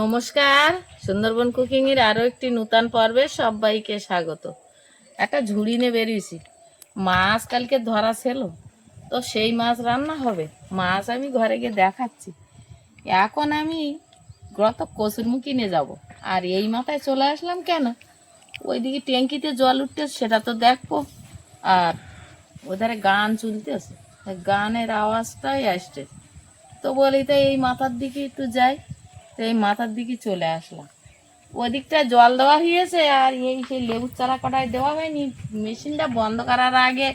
নমস্কার, সুন্দরবন কুকিং এর আরও একটি নূতন পর্বে সবাইকে স্বাগত। একটা ঝুড়ি নিয়ে বেরিয়েছি। মাছ কালকে ধরা ছিল, তো সেই মাছ রান্না হবে। মাছ আমি ঘরে গিয়ে দেখাচ্ছি। এখন আমি গত কচুরমুখী নিয়ে যাব। আর এই মাথায় চলে আসলাম কেন? ওইদিকে ট্যাঙ্কিতে জল উঠতে সেটা তো দেখব। আর ওধারে গান চলতেছে, গানের আওয়াজটাই আসছে। তো বলি তো এই মাথার দিকে একটু যাই। তো এই মাথার দিকে চলে আসলাম। ওদিকটা জল দেওয়া হয়েছে আর এই সেই লেবুর চারা কাটায় দেওয়া হয়নি। মেশিনটা বন্ধ করার আগে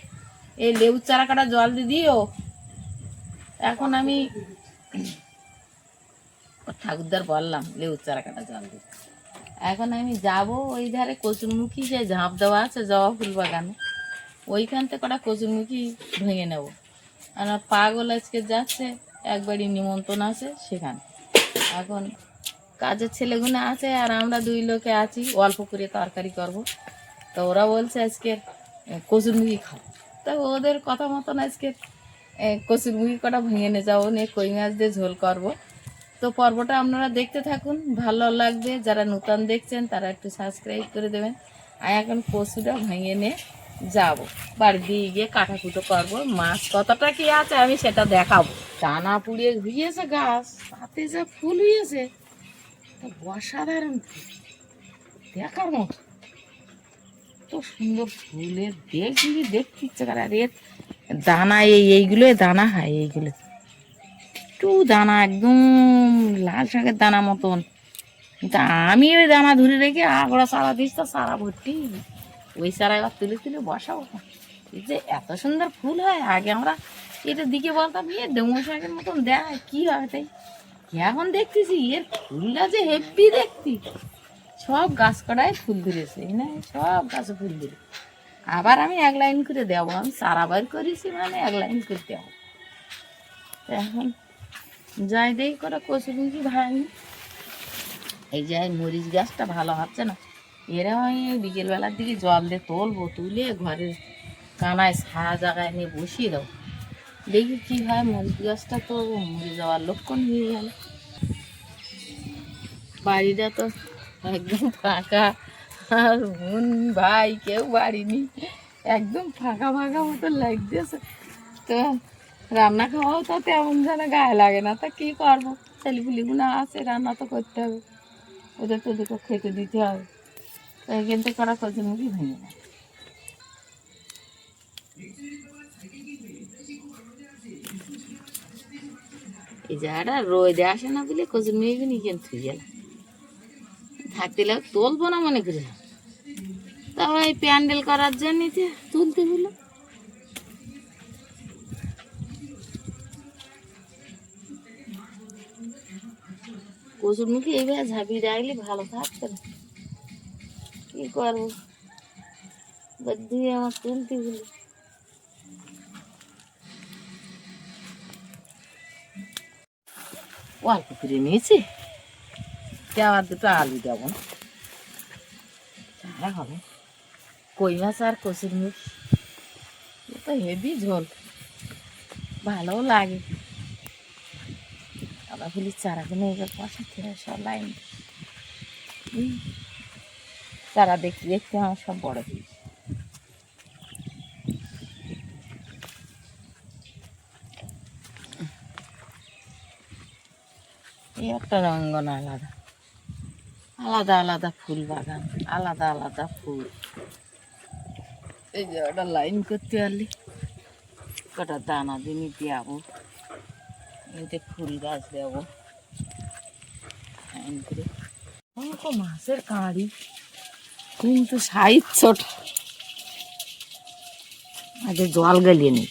এই লেবুর চারা কাটা জল দিয়ে দিও। এখন আমি ঠাকুরদার বললাম, লেবুর চারা কাটা জল দিই এখন আমি যাব ওই ধারে কচুরমুখী যে ঝাঁপ দেওয়া আছে জবা ফুল বাগানে, ওইখান থেকে কটা কচুরমুখী ভেঙে নেব। আর পাগল আজকে যাচ্ছে, একবারই নিমন্ত্রণ আছে সেখানে। এখন কাজের ছেলেগুলো আছে আর আমরা দুই লোকে আছি, অল্প করে তরকারি করব। তো ওরা বলছে আজকে কচুরমুখী খাও। তা ওদের কথা মতন আজকে কচুরমুখী কটা ভেঙে নিয়ে যাব, নিয়ে কই মাছ দিয়ে ঝোল করব। তো পর্বটা আপনারা দেখতে থাকুন, ভালো লাগবে। যারা নূতন দেখছেন, তারা একটু সাবস্ক্রাইব করে দেবেন। আর এখন কচুটা ভেঙে নিয়ে যাব। বাড়ি দিয়ে গিয়ে কাটাকুটো করব। মাছ কতটা কি আছে আমি সেটা দেখাবো। টানা পুড়িয়ে হইয়েছে গাছ। তাতে যা ফুল হইয়েছে, তা অসাধারণ ফুল। দেখার মতো। তো সুন্দর ফুলের দেখবি দেখতে ইচ্ছে করে, আর এর দানা এই এইগুলো দানা হয়, এইগুলো। একটু দানা, একদম লাল শাকের দানা মতন। কিন্তু আমি ওই দানা ধরে রেখে আগড়া সারা দিস, তো সারা ভর্তি। ওই সারা এবার তুলে তুলে বসাবো। এই যে এত সুন্দর ফুল হয়, আগে আমরা এটার দিকে বলতাম, এ ডেমো শাকের মতন দেয় কি হয় তাই। এখন দেখতেছি? এর ফুলটা যে হেভি দেখতি। সব গাছ কড়ায় ফুল ধরেছে না? সব গাছে ফুল ধরে। আবার আমি এক লাইন করে দেবো, আমি সারা বার করেছি মানে এক লাইন করে দেবো। এখন যাই দেই করে কচুরমুখী ভাঙি। এই যে মরিচ গাছটা ভালো হচ্ছে না। এরা আমি বিকেলবেলার দিকে জল দিয়ে তুলবো, তুলে ঘরের কানায় ছায়া জায়গায় নিয়ে বসিয়ে দেবো। দেখি কি হয় মরিচ গাছটা তো মরে যাওয়ার লক্ষণ হয়ে? গেল বাড়িটা তো একদম ফাঁকা, আর বোন ভাই কেউ বাড়ি একদম ফাঁকা ফাঁকা মতো লাগতেছে। তো রান্না খাওয়াও তো তেমন যেন গায়ে লাগে না, তা কী করব? ছেলেপুলিগুলো আছে, রান্না তো করতে হবে। ওদের তো দুটো খেতে দিতে হবে। তো এখান থেকে করা কচুরমুখী ভেঙে না এই জায়গাটা রোদে আসে না বলে কচুরমুখী নিয়ে কেন থুই গেল থাকতে লাগ তুলবো না মনে করি। তারপর এই প্যান্ডেল করার জন্য তুলতে হলো। কচুর মুখে এইভাবে ঝাঁপিয়ে রাখলে ভালো থাকতো না। কি করব? দিয়ে আমার তুলতে হলো। অল্প করে নিয়েছি। আবার দুটো আলু দেব না। হবে। কই মাছ আর কচুর মুখ? এ তো হেভি ঝোল। ভালোও লাগে। আবার চারা কিনে এবার পাশে থেকে সব লাইন। চারা দেখতে দেখতে আমার সব বড় হয়েছে এই একটা রঙ্গন আলাদা। আলাদা আলাদা ফুল বাগান, আলাদা আলাদা ফুল। এই যে ওটা লাইন করতে পারলি? কটা দানা দিনই দেবো এতে ফুল গাছ দেবো। লাইন করে। অনেক মাছের কাঁড়ি? কিন্তু সাইজ ছোট। আগে জল গলিয়ে নি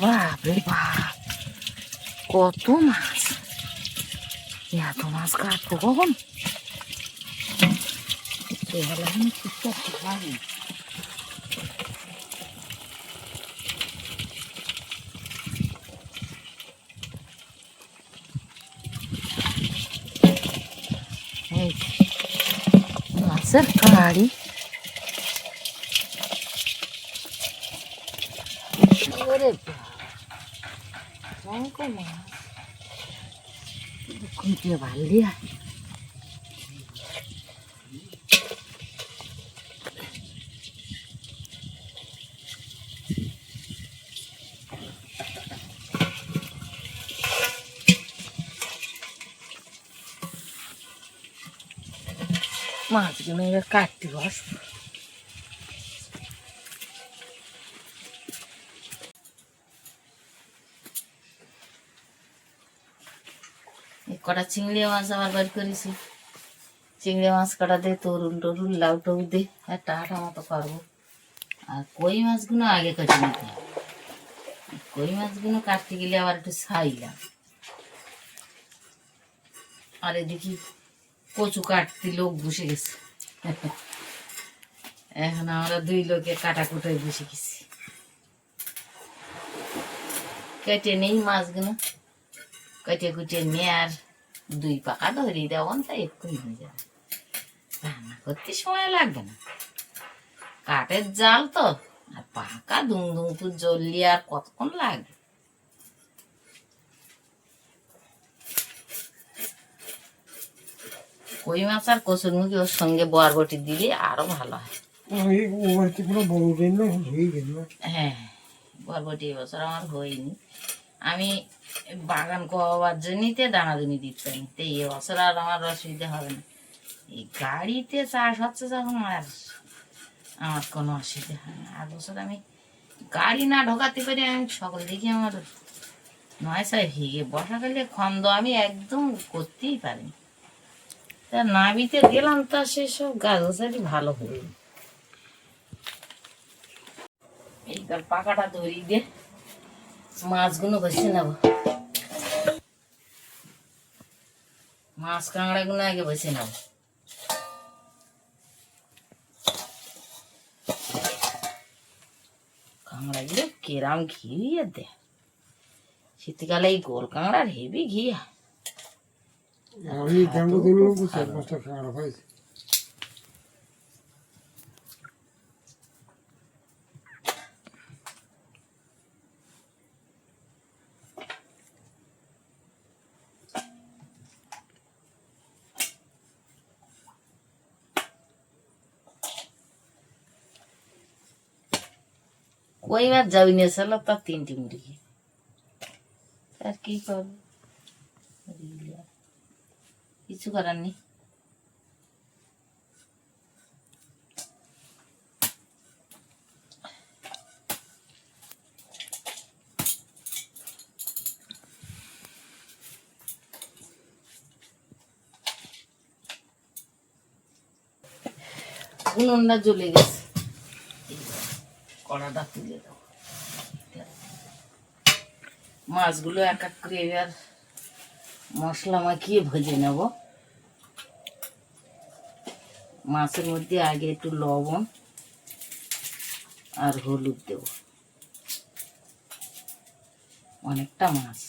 Баба, котумас. Я тумас катугом. Тягалаги кисок тягалаги. Эй, на церкали. খুঁটিয়ে ভালিয়া মাছগুলো এবার কাটতে বসবো কটা চিংড়ি মাছ আবার বার করেছি। চিংড়ি মাছ কটা দে তরুল টরুল লাউ টাউ দে একটা আটা মতো করব। আর কই মাছগুলো আগে কেটে নিতে কই মাছগুলো কাটতে গেলে আবার একটু ছাইলাম আর এদিকে কচু কাটতে লোক বসে গেছে। এখন আমরা দুই লোকে কাটা কুটোয় বসে গেছি। কেটে নেই মাছগুলো। কেটে কুটে নিয়ে আর দুই পাকা ধরিয়ে দেওয়ান তাই এক্ষুনি হয়ে যাবে। রান্না করতে সময় লাগবে না। কাঠের জাল তো আর পাকা দুম দুম তো জ্বললি আর কতক্ষণ লাগবে কই মাছ আর কচুর মুখি ওর সঙ্গে বরবটি দিলে আরও ভালো হয়। হয়ে হ্যাঁ বরবটি এবছর আমার হয়নি। আমি বাগান কোয়াবার জন্যই তো দানাদানি দিতে পারি তো এবছর আর আমার অসুবিধা হবে না। এই গাড়িতে চাষ হচ্ছে যখন আর আমার কোনো অসুবিধা হয় না। আর বছর আমি গাড়ি না ঢোকাতে পারি, আমি সকল দিকে আমার নয় ছয় হিগে বর্ষাকালে খন্দ আমি একদম করতেই পারিনি। তা নাবিতে গেলাম, তা সেসব গাছ গাছালি ভালো হয়ে এইবার পাকাটা ধরিয়ে দিয়ে মাছগুলো বসে নেব। মাছ কাঁকড়াগুলো আগে বসে নেব। কাঁকড়াগুলো কেরাম ঘিরিয়ে দে। শীতকালে এই গোল কাঁকড়ার হেভি ঘিয়া আমি কই মাছ যাবি নিয়ে এসেছিল তার তিনটি মুরগি আর কি কিছু করার নেই। উনুনটা জ্বলে গেছে। কড়াটা তুলে দাও। মাছগুলো এক এক করে এবার মশলা মাখিয়ে ভেজে নেব। মাছের মধ্যে আগে একটু লবণ আর হলুদ দেব। অনেকটা মাছ।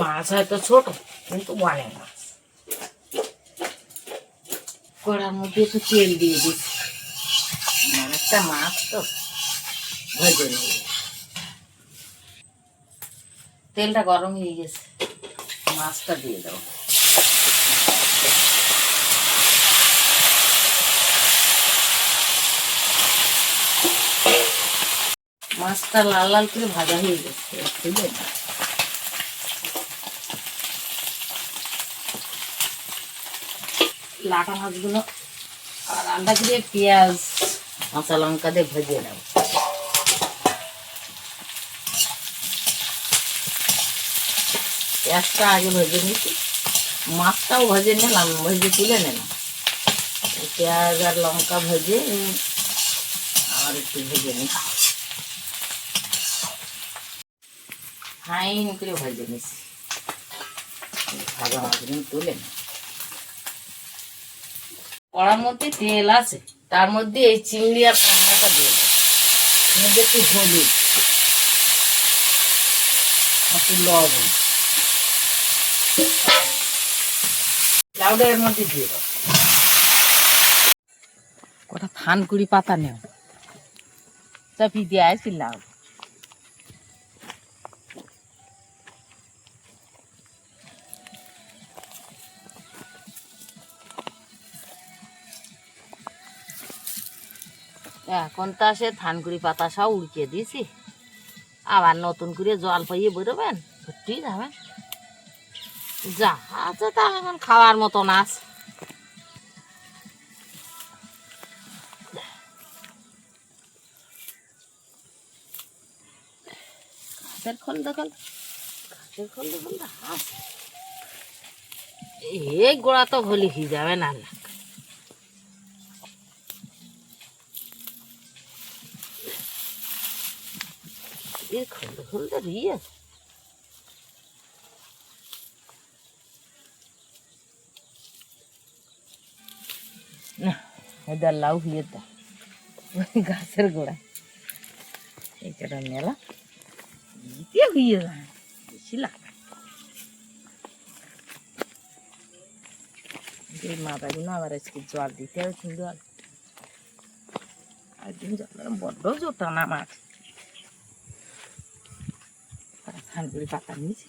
মাছ হয়তো ছোট, কিন্তু বড় মাছ কড়ার মধ্যে একটু তেল দিয়ে দিচ্ছি। অনেকটা মাছ তো, ভেজে নেব। তেলটা গরম হয়ে গেছে, মাছটা দিয়ে দাও মাছটা লাল লাল করে ভাজা হয়ে গেছে তুলে দাও। লাটা মাছগুলো আর আলাদা করে পেঁয়াজ, কাঁচা লঙ্কা দিয়ে ভেজে নেব। পেঁয়াজটা আগে ভেজে নিচ্ছি মাছটাও ভেজে নিলাম, ভেজে তুলে নিলাম। পেঁয়াজ আর লঙ্কা ভেজে আর একটু ভেজে নিই ফাইন করে ভেজে নিচ্ছি ভাজা মাছগুলো তুলে নিই কড়ার মধ্যে তেল আছে, তার মধ্যে এই চিংড়ি আর কাঁকড়াটা দিয়ে মধ্যে একটু হলুদ, একটু লবণ। লাউটা এর মধ্যে দিয়ে দাও কটা থানকুড়ি পাতা নেও। চাপি দিয়ে আসি লাউ। এখন তো সে ধানকুড়ি পাতা সব উড়িয়ে দিয়েছি। আবার নতুন করে জল পাইয়ে বেরোবেন সত্যি যাবেন। যা আছে তা এখন খাওয়ার দেখল হাস এই গোড়া তো হলি হয়ে যাবে না। খুলতে খুলতে রিয়ে না, এটা লাউ হয়ে তো গাছের গোড়ায়। এইটা মেলা। ইতে হয়ে যায় বেশি লাগে এই মাথাগুলো আবার আজকে জল দিতে হবে কিন্তু একদিন জলের বড্ড জোটা না মাছ। থানকুড়ি পাতা নিয়েছি।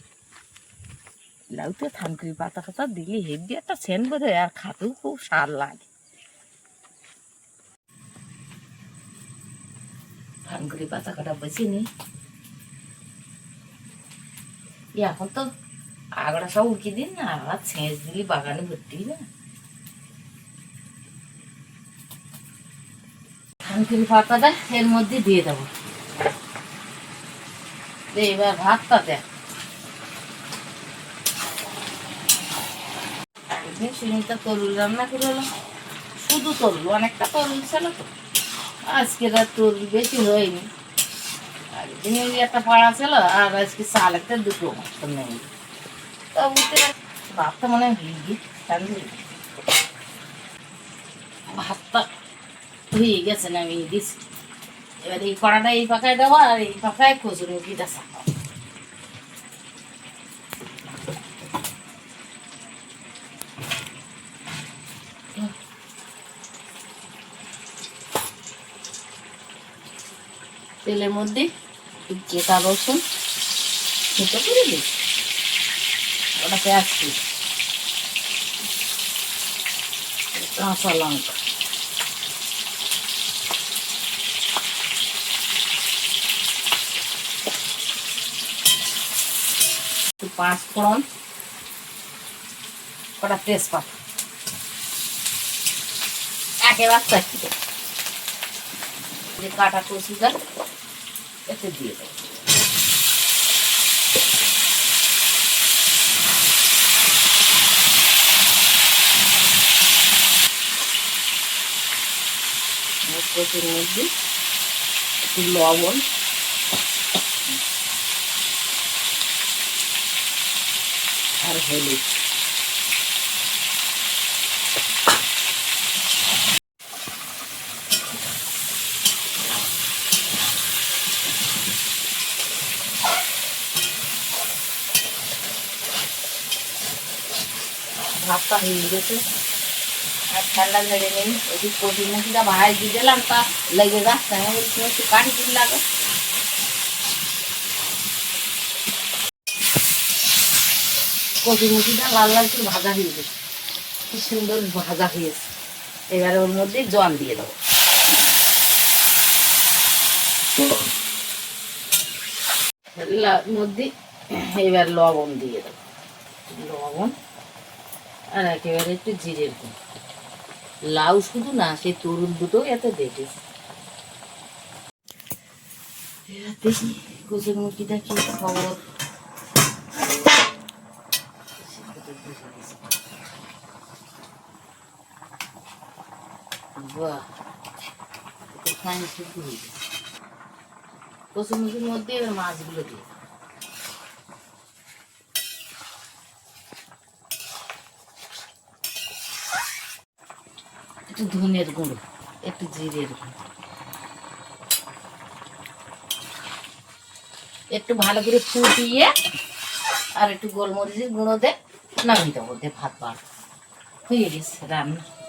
লাউতে থানকুড়ি পাতা ফাতা দিলে হেভি একটা সেন্ট বোধ আর খাতেও খুব স্বাদ লাগে। থানকুড়ি পাতা কাটা বেশি নেই। এখন তো আগড়া সব উঠে দিন না আবার ছেঁচ দিলি, বাগানে ভর্তি না থানকুড়ি পাতাটা এর মধ্যে দিয়ে দেবো। দে, এবার ভাতটা দেখ সুনিতা তরুল রান্না করে শুধু তরুল, অনেকটা তরুল ছিল তো। আজকে রাত তরুল বেশি হয়নি। একদিন ওই একটা পাড়া ছিল, আর আজকে চাল একটা দুটো মতো নেই। তা বুঝতে ভাতটা মনে হয় গিয়ে ভাতটা হয়ে গেছে না, আমি দিছি এবার এই কড়াটা এই পাকায় দেবো আর এই পাকায় কচুর চাপাবো তেলের মধ্যে কেটা রসুন খেতে করে দিই। ওটা পেঁয়াজ কাঁচা লঙ্কা। পাঁচ ফোড়ন কটা তেজপাতা। একেবারে চারটি যে কাটা কচুটা এতে দিয়ে দেবো। লবণ আর হলুদ ভাতটা হয়ে গেছে আর ঠান্ডা ঝেড়ে নেই একটু কচি মুখিটা ভাই দিয়ে দিলাম তা লেগে যাচ্ছে আমি বলছি একটু কাঠি দিন লাগে কচি মুখিটা লাল লাল করে ভাজা হয়ে গেছে কি সুন্দর ভাজা হয়েছে। এবারে ওর মধ্যে জল দিয়ে দেবো। মধ্যে এবার লবণ দিয়ে দেবো। লবণ আর একেবারে একটু জিরের গুঁড়ো। লাউ শুধু না সেই তরুণ দুটো এত দেখে দেখি কোচের মুরগিটা কি খবর? বাহ একটু ধনের গুঁড়ো, একটু জিরের গুঁড়ো। একটু ভালো করে ফুটিয়ে আর একটু গোলমরিচের গুঁড়ো দে নামিয়ে দেবো দে ভাত বার হয়ে গেছে রান্না।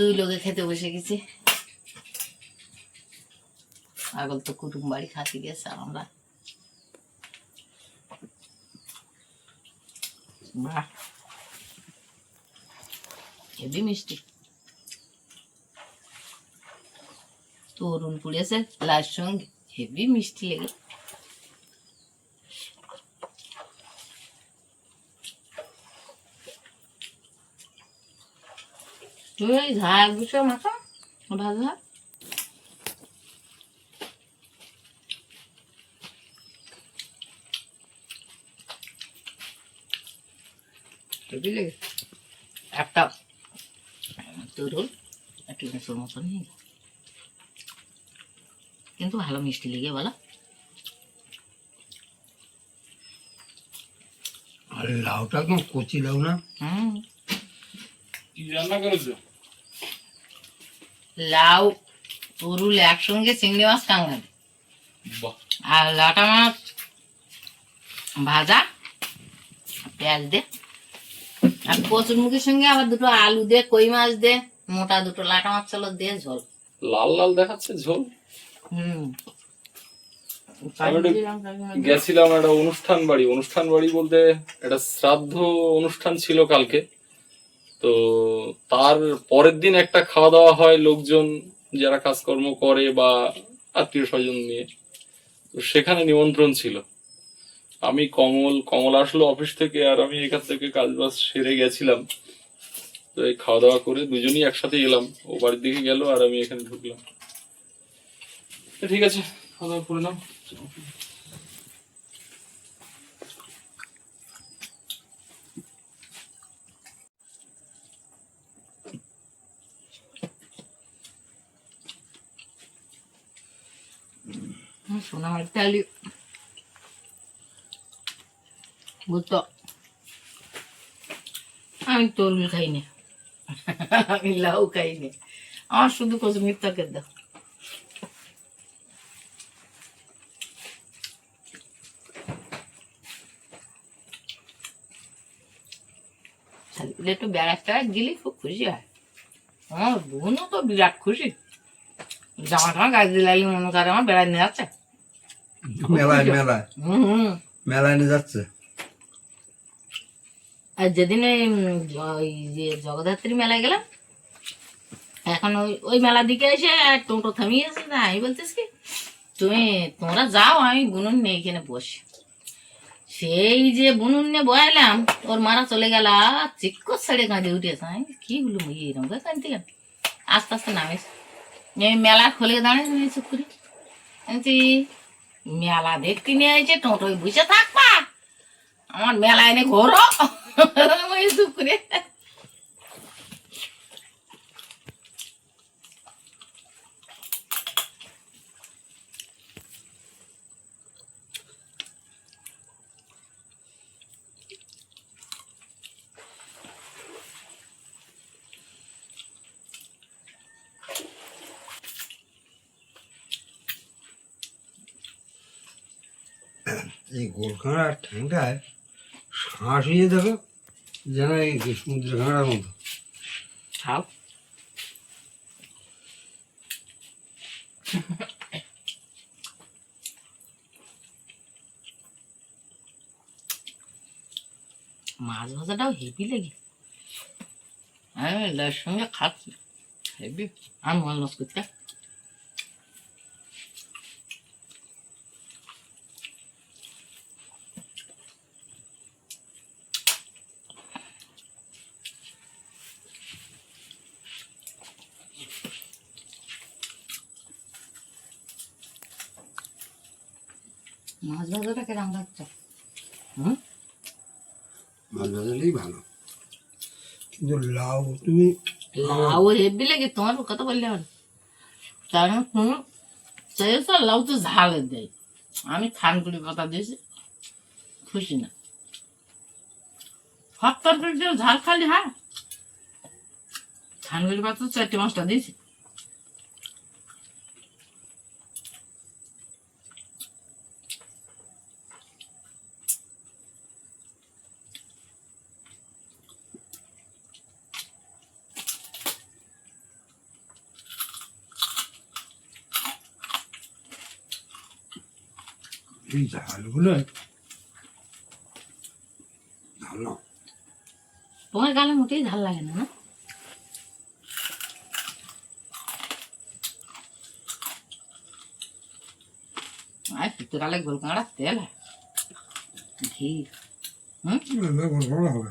দুই লোকে খেতে বসে গেছি। আগল তো কুটুম বাড়ি খাতে গেছে আমরা। হেবি মিষ্টি। তরুণ পুড়েছে লাল সঙ্গে হেভি মিষ্টি লেগে ওই ঝাল বিষয় মাখা ভাজা। বুঝলি একটা তরুণ একটু মেসোর মতন কিন্তু ভালো মিষ্টি লেগে বলো। আর লাউটা কচি লাউ না। হুম। কি রান্না করেছ? লাউ তরুল একসঙ্গে চিংড়ি মাছ কাঙ্গালি আর লাটা মাছ ভাজা পেঁয়াজ দে আর কচুর মুখের সঙ্গে আবার দুটো আলু দে কই মাছ দে মোটা দুটো লাটা মাছ চলো দে ঝোল। লাল লাল দেখাচ্ছে ঝোল? হুম। গেছিলাম একটা অনুষ্ঠান বাড়ি। অনুষ্ঠান বাড়ি বলতে একটা শ্রাদ্ধ অনুষ্ঠান ছিল কালকে। তো তার পরের দিন একটা খাওয়া দাওয়া হয় লোকজন যারা কাজকর্ম করে বা আত্মীয় স্বজন নিয়ে। তো সেখানে নিমন্ত্রণ ছিল। আমি কমল কমল আসলো অফিস থেকে আর আমি এখান থেকে কাজ বাজ সেরে গেছিলাম। তো এই খাওয়া দাওয়া করে দুজনই একসাথে এলাম। ও বাড়ির দিকে গেল আর আমি এখানে ঢুকলাম। ঠিক আছে খাওয়া দাওয়া করে নাও। আলি বুঝতো আমি তরুল আমি লাউ খাইনি। আমার শুধু মিথ্যাকে দাও। একটু বেড়াতে টেড়াতে গেলে খুব খুশি হয়। আমার বোনও তো বিরাট খুশি। জামা টামা গাছ দিলালি মনে করে আমার বেড়াতে নিয়ে যাচ্ছে। মেলায় মেলায়। মেলায় নিয়ে যাচ্ছে। আর যেদিন ওই যে জগদ্ধাত্রী মেলায় গেলাম এখন ওই ওই মেলার দিকে এসে টোটো থামিয়ে গেছে না আমি বলতেছি কি তুমি তোমরা যাও আমি বুনুন নিয়ে এখানে বসি। সেই যে বুনুন নিয়ে বয়ালাম ওর মারা চলে গেল চিক্কর ছেড়ে কাঁদে উঠেছে। আমি কি হলো এরকম করে কাঁদতে গেল? আস্তে আস্তে এই মেলা খুলে দাঁড়িয়ে চুপ করে। মেলা দেখতে নিয়ে এসে টোটোয় বসে থাকবা। আমার মেলা এনে ঘোরো। ওই চুপ করে এই গোলখাঁড়া ঠ্যাংটায় শ্বাস হয়ে দেখো, যেন এই সমুদ্র খাঁড়ার মতো। খাও মাছ ভাজাটাও হেভি লেগে। লার সঙ্গে খাচ্ছি। হেভি আর মন লস ভাজাটা কেরম লাগছে হুম? মাছ ভাজালেই ভালো। কিন্তু লাউ তুমি লাউ হেবি লাগে তোমার কথা বললে হবে কারণ তুমি চেয়েছো লাউ তো ঝালে দেয়। আমি থানকুড়ি পাতা দিয়েছি খুশি না। সব তরকারি ঝাল খালি হ্যাঁ? থানকুড়ি পাতা চারটে মাছটা দিয়েছি। এই ভালো। তোমার গালে মোটেই ঝাল লাগে না আর শীতকালে গোল কাঁড়া তেল। ঘি। হুম? হবে।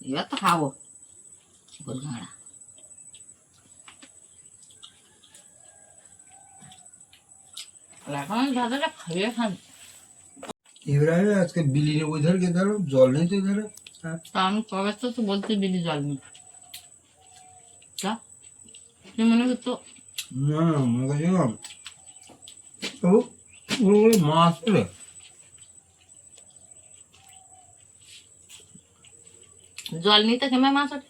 এবার তো খাব। গোল কাঁড়া এখন দাদাটা খাইয়ে খান এবারে আজকে বিলির ওই ধারে কে ধরো জল নেই তো ধরে। তা আমি কবে তো তো বলতে বিলি জল নেই। তা তুই মনে করতো না না মনে করছি না। তবু পুরো মাছ রে। জল নিতে কেমন মাছ ওঠে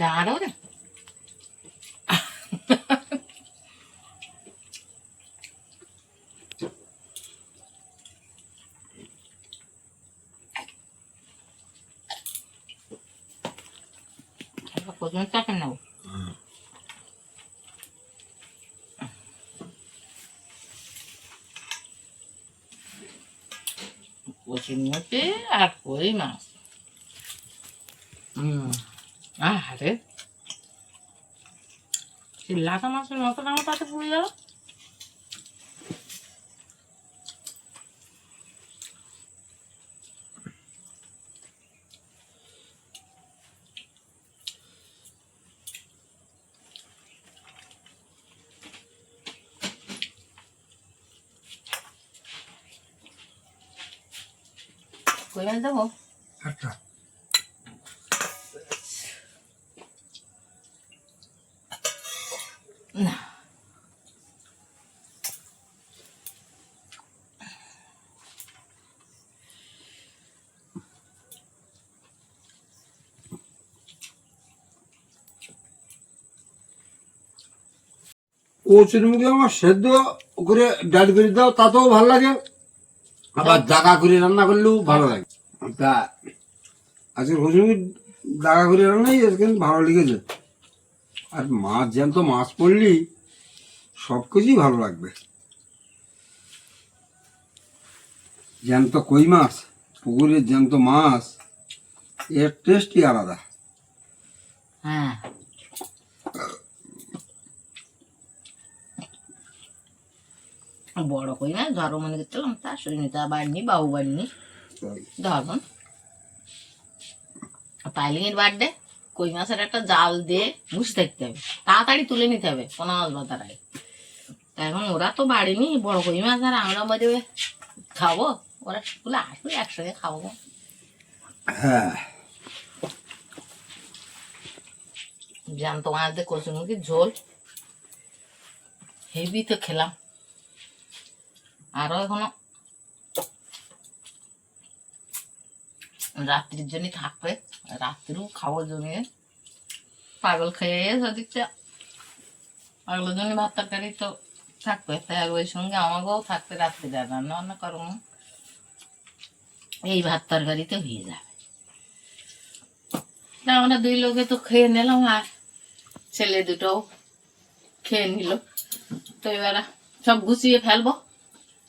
দাঁড়াও রে। প্রথমে চাকে নেব কচুর মধ্যে আর কই মাছ হুম আরে চিল্লাটা মাছের মতো আমার তাতে পুড়ে গেল কই মাছ দেবো। একটা। না। কচুর মুখে আমার সেদ্ধ করে ডাল করে দাও তাতেও ভালো লাগে। আবার দাগা করে রান্না করলেও ভালো লাগে। তা আজকে মুখে দাগা করে রান্নাই আজকে ভালো লেগেছে। আর মাছ জ্যান্ত মাছ পড়লি সব কিছুই ভালো লাগবে। জ্যান্ত কই মাছ, পুকুরের জ্যান্ত মাছ, এর টেস্টই আলাদা। হ্যাঁ। বড় কই না ধরো মনে করছিলাম তা সুনিতা বাড়নি বাবু বাড়নি। ধরুন পাইলিংয়ের বার্থডে কই মাছের একটা জাল দিয়ে বসে থাকতে হবে। তাড়াতাড়ি তুলে নিতে হবে কোনো মাছ তা এখন ওরা তো বাড়িনি বড় কই মাছ আর আমরা মধ্যে খাব। ওরা স্কুলে আসবে একসঙ্গে খাব। হ্যাঁ। জ্যান্ত মাছ দিয়ে কচুরমুখী ঝোল। হেভি তো খেলাম। আরও এখনও। রাত্রির জন্য থাকবে। রাত্রিও খাব জমিয়ে পাগল খেয়ে সদিকটা পাগলের জন্য ভাত তরকারি তো থাকবে। তাই ওই সঙ্গে আমাকেও থাকবে রাত্রি রান্না বান্না করব। এই ভাত তরকারিতে হয়ে যাবে। আমরা দুই লোকে তো খেয়ে নিলাম আর ছেলে দুটো খেয়ে নিল। তো এবার সব গুছিয়ে ফেলব।